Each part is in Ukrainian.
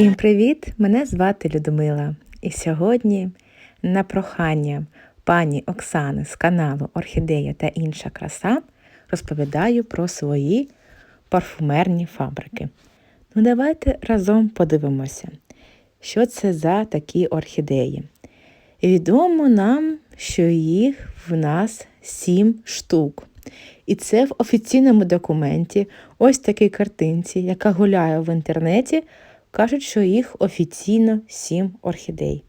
Всім привіт! Мене звати Людмила. І сьогодні, на прохання пані Оксани з каналу Орхідея та інша краса розповідаю про свої парфумерні фабрики. Ну, давайте разом подивимося, що це за такі орхідеї. Відомо нам, що їх в нас сім штук. І це в офіційному документі, ось такій картинці, яка гуляє в інтернеті, кажуть, що їх офіційно сім орхідей.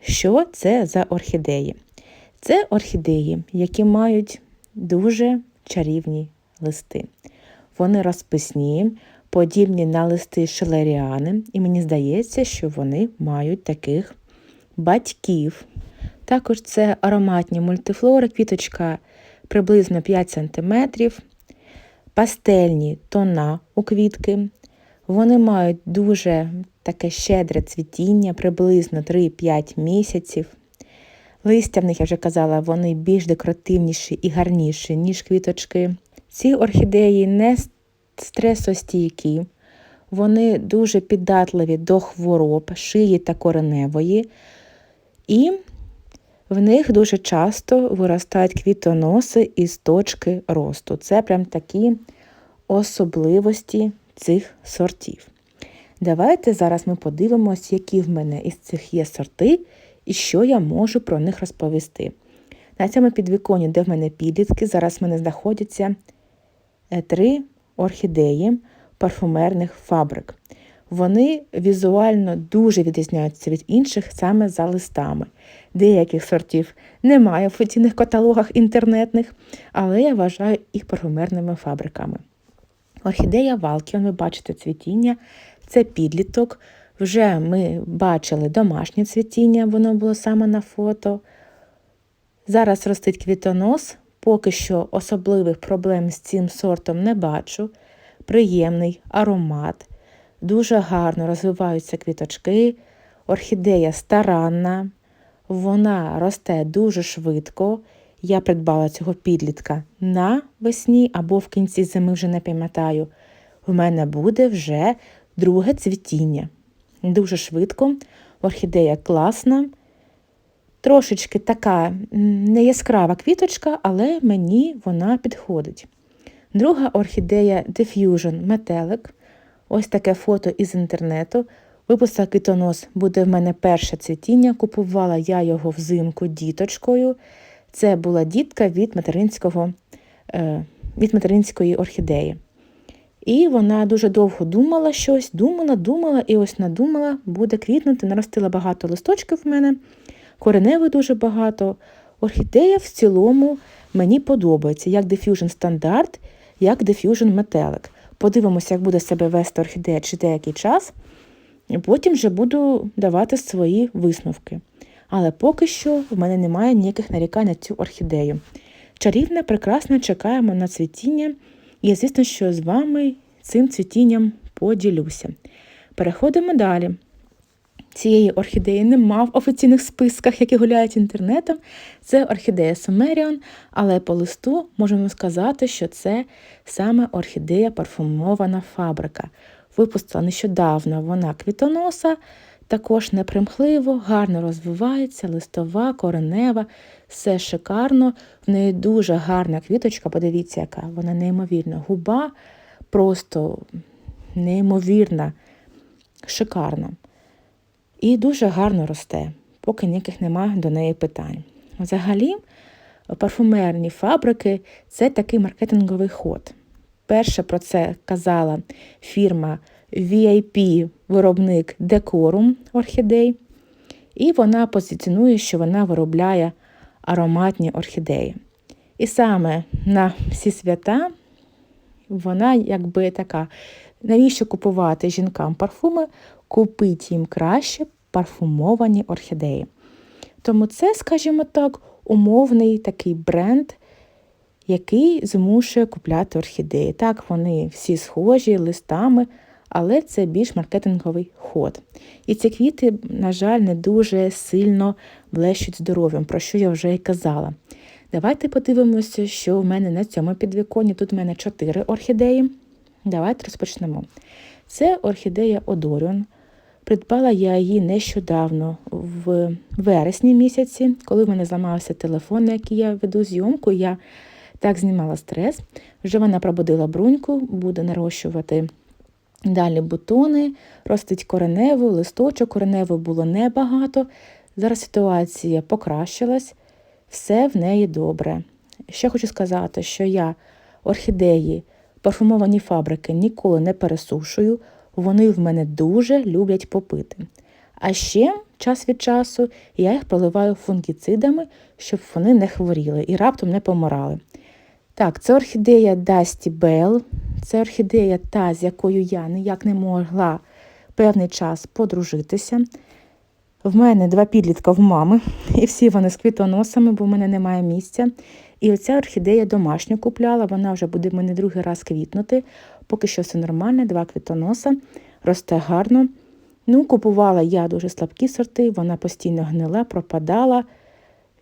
Що це за орхідеї? Це орхідеї, які мають дуже чарівні листи. Вони розписні, подібні на листи шелеріани, і мені здається, що вони мають таких батьків. Також це ароматні мультифлори, квіточка приблизно 5 см, пастельні тона у квітки. Вони мають дуже таке щедре цвітіння, приблизно 3-5 місяців. Листя в них, я вже казала, вони більш декоративніші і гарніші, ніж квіточки. Ці орхідеї не стресостійкі, вони дуже піддатливі до хвороб, шиї та кореневої. І в них дуже часто виростають квітоноси із точки росту. Це прям такі особливості цих сортів. Давайте зараз ми подивимось, які в мене із цих є сорти і що я можу про них розповісти. На цьому підвіконі, де в мене підлітки, зараз в мене знаходяться е, три орхідеї парфумерних фабрик. Вони візуально дуже відрізняються від інших саме за листами. Деяких сортів немає в офіційних каталогах інтернетних, але я вважаю їх парфумерними фабриками. Орхідея Валкіон, ви бачите цвітіння, це підліток. Вже ми бачили домашнє цвітіння, воно було саме на фото. Зараз ростить квітонос, поки що особливих проблем з цим сортом не бачу. Приємний аромат, дуже гарно розвиваються квіточки. Орхідея старанна, вона росте дуже швидко. Я придбала цього підлітка на весні або в кінці зими, вже не пам'ятаю. В мене буде вже друге цвітіння. Дуже швидко. Орхідея класна. Трошечки така не яскрава квіточка, але мені вона підходить. Друга орхідея Diffusion метелик. Ось таке фото із інтернету. Випустила квітонос, буде в мене перше цвітіння. Купувала я його взимку діточкою. Це була дітка від материнського, е, від материнської орхідеї. І вона дуже довго думала щось, думала, думала і ось надумала, буде квітнути, наростила багато листочків в мене, кореневих дуже багато. Орхідея в цілому мені подобається, як Diffusion стандарт, як Diffusion метелик. Подивимося, як буде себе вести орхідея чи деякий час, і потім вже буду давати свої висновки. Але поки що в мене немає ніяких нарікань на цю орхідею. Чарівна, прекрасно чекаємо на цвітіння, і звісно, що з вами цим цвітінням поділюся. Переходимо далі. Цієї орхідеї нема в офіційних списках, які гуляють інтернетом. Це орхідея Сумеріон, але по листу можемо сказати, що це саме орхідея парфумована фабрика. Випустила нещодавно вона квітоноса, також непримхливо, гарно розвивається, листова, коренева, все шикарно. В неї дуже гарна квіточка, подивіться, яка вона неймовірна. Губа просто неймовірна, шикарна. І дуже гарно росте, поки ніяких немає до неї питань. Взагалі, парфумерні фабрики це такий маркетинговий ход. Перше про це казала фірма VIP-виробник декорум орхідей, і вона позиціонує, що вона виробляє ароматні орхідеї. І саме на всі свята вона якби така, навіщо купувати жінкам парфуми, купить їм краще парфумовані орхідеї. Тому це, скажімо так, умовний такий бренд, який змушує купляти орхідеї. Так, вони всі схожі листами, але це більш маркетинговий ход. І ці квіти, на жаль, не дуже сильно блещуть здоров'ям, про що я вже й казала. Давайте подивимося, що в мене на цьому підвіконні. Тут в мене чотири орхідеї. Давайте розпочнемо. Це орхідея Одоріон. Придбала я її нещодавно, в вересні місяці, коли в мене зламався телефон, на який я веду зйомку. Я так знімала стрес. Вже вона пробудила бруньку, буде нарощувати далі бутони, ростить кореневу, листочок, коренево було небагато. Зараз ситуація покращилась, все в неї добре. Ще хочу сказати, що я орхідеї, парфумовані фабрики ніколи не пересушую, вони в мене дуже люблять попити. А ще час від часу я їх проливаю фунгіцидами, щоб вони не хворіли і раптом не помирали. Так, це орхідея Dusty Bell, це орхідея та, з якою я ніяк не могла певний час подружитися. В мене два підлітка в мами, і всі вони з квітоносами, бо в мене немає місця. І оця орхідея домашню купляла, вона вже буде в мене другий раз квітнути. Поки що все нормально, два квітоноса, росте гарно. Ну, Купувала я дуже слабкі сорти, вона постійно гнила, пропадала.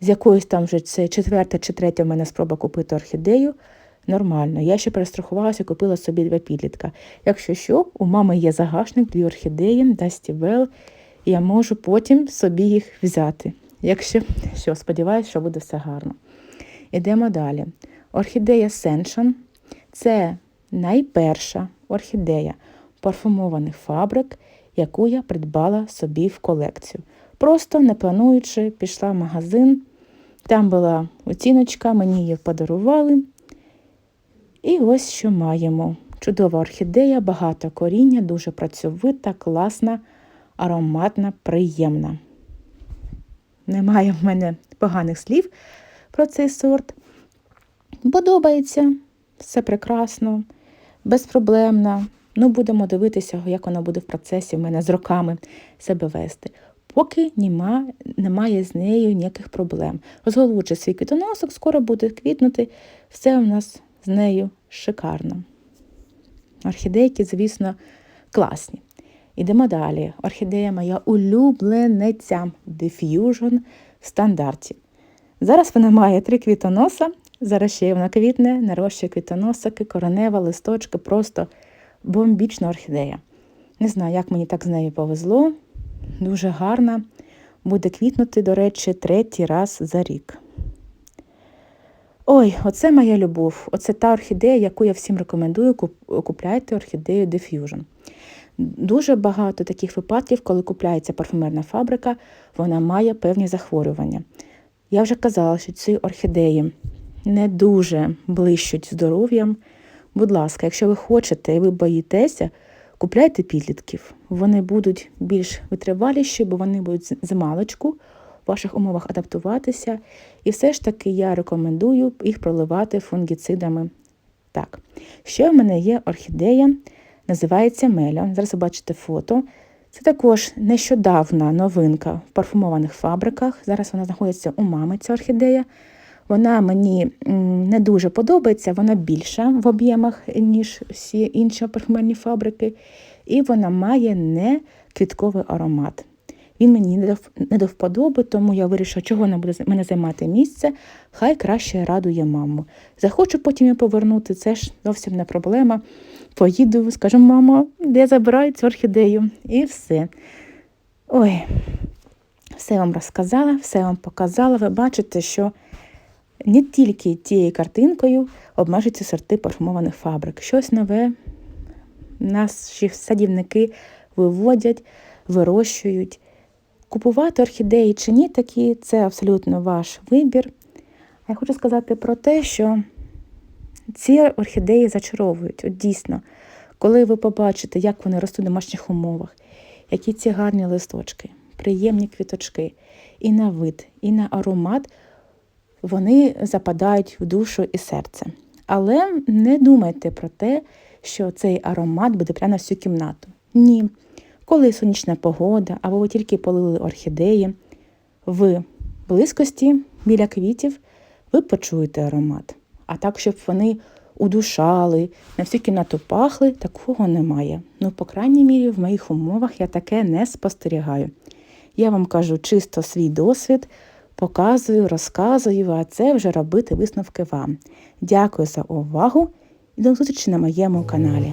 З якоїсь там вже це четверта чи третя в мене спроба купити орхідею. Нормально. Я ще перестрахувалася, купила собі два підлітка. Якщо що, у мами є загашник, дві орхідеї, Dusty Bell, і я можу потім собі їх взяти. Якщо що, сподіваюся, що буде все гарно. Ідемо далі. Орхідея Sensation – це найперша орхідея парфумованих фабрик, яку я придбала собі в колекцію. Просто не плануючи, пішла в магазин. Там була оціночка, мені її подарували. І ось що маємо. Чудова орхідея, багато коріння, дуже працьовита, класна, ароматна, приємна. Немає в мене поганих слів про цей сорт. Подобається, все прекрасно, безпроблемна. Ну, будемо дивитися, як вона буде в процесі в мене з роками себе вести. Поки нема, немає з нею ніяких проблем. Розголучить свій квітоносок, скоро буде квітнути, все у нас з нею шикарно. Орхідейки, звісно, класні. Ідемо далі. Орхідея моя улюблениця Diffusion в стандарті. Зараз вона має три квітоноса, зараз ще вона квітне, нарощує квітоносики, коронева, листочки, просто бомбічна орхідея. Не знаю, як мені так з нею повезло. Дуже гарна. Буде квітнути, до речі, третій раз за рік. Ой, оце моя любов. Оце та орхідея, яку я всім рекомендую. Купляйте орхідею Diffusion. Дуже багато таких випадків, коли купляється парфумерна фабрика, вона має певні захворювання. Я вже казала, що ці орхідеї не дуже блищуть здоров'ям. Будь ласка, якщо ви хочете і ви боїтеся, купляйте підлітків. Вони будуть більш витриваліші, бо вони будуть з маличку в ваших умовах адаптуватися. І все ж таки я рекомендую їх проливати фунгіцидами. Так, ще в мене є орхідея, називається Меля. Зараз ви бачите фото. Це також нещодавна новинка в парфумованих фабриках. Зараз вона знаходиться у мами, ця орхідея. Вона мені не дуже подобається, вона більша в об'ємах, ніж всі інші парфумерні фабрики, і вона має не квітковий аромат. Він мені не до вподоби, тому я вирішила, чого не буде мене займати місце, хай краще радує маму. Захочу потім її повернути, це ж зовсім не проблема. Поїду, скажу, мамо, де забираю цю орхідею? І все. Ой, все вам розказала, все вам показала. Ви бачите, що не тільки тією картинкою обмежуються сорти парфумованих фабрик. Щось нове наші садівники виводять, вирощують. Купувати орхідеї чи ні, такі це абсолютно ваш вибір. А я хочу сказати про те, що ці орхідеї зачаровують. От дійсно, коли ви побачите, як вони ростуть в домашніх умовах, які ці гарні листочки, приємні квіточки, і на вид, і на аромат, вони западають в душу і серце. Але не думайте про те, що цей аромат буде прямо на всю кімнату. Ні. Коли сонячна погода, або ви тільки полили орхідеї, в близькості біля квітів ви почуєте аромат. А так, щоб вони удушали, на всю кімнату пахли, такого немає. Ну, по крайній мірі, в моїх умовах я таке не спостерігаю. Я вам кажу чисто свій досвід, показую, розказую, а це вже робити висновки вам. Дякую за увагу і до зустрічі на моєму каналі.